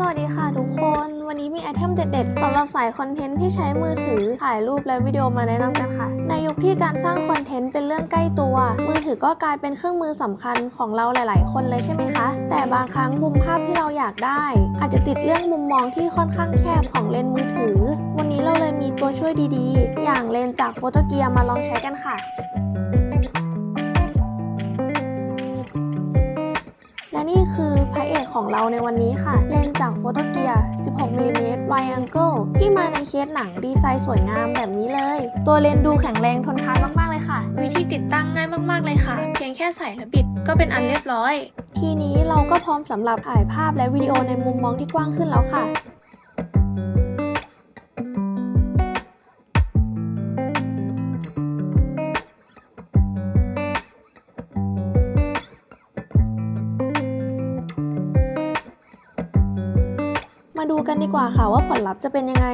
สวัสดีค่ะทุกคน วันนี้มีไอเทมเด็ดๆสำหรับสายคอนเทนต์ที่ใช้มือถือถ่ายรูปและวิดีโอมาแนะนำกันค่ะ ในยุคที่การสร้างคอนเทนต์เป็นเรื่องใกล้ตัว มือถือก็กลายเป็นเครื่องมือสำคัญของเราหลาย ๆ คนเลยใช่ไหมคะ แต่บางครั้งมุมภาพที่เราอยากได้ อาจจะติดเรื่องมุมมองที่ค่อนข้างแคบของเลนส์มือถือ วันนี้เราเลยมีตัวช่วยดีๆ อย่างเลนส์จากโฟโตเกียมาลองใช้กันค่ะ นี่คือพระเอกของเราในวันนี้ค่ะ เลนจากโฟโตเกียร์ 16มิลลิเมตรไวแองเกิลที่มาในเคสหนังดีไซน์สวยงามแบบนี้เลย ตัวเลนดูแข็งแรงทนทานมากๆเลยค่ะ วิธีติดตั้งง่ายมากๆเลยค่ะ เพียงแค่ใส่และบิดก็เป็นอันเรียบร้อย ทีนี้เราก็พร้อมสำหรับถ่ายภาพและวิดีโอในมุมมองที่กว้างขึ้นแล้วค่ะ มาดูกันดีกว่าค่ะว่าผลลัพธ์จะเป็นยังไง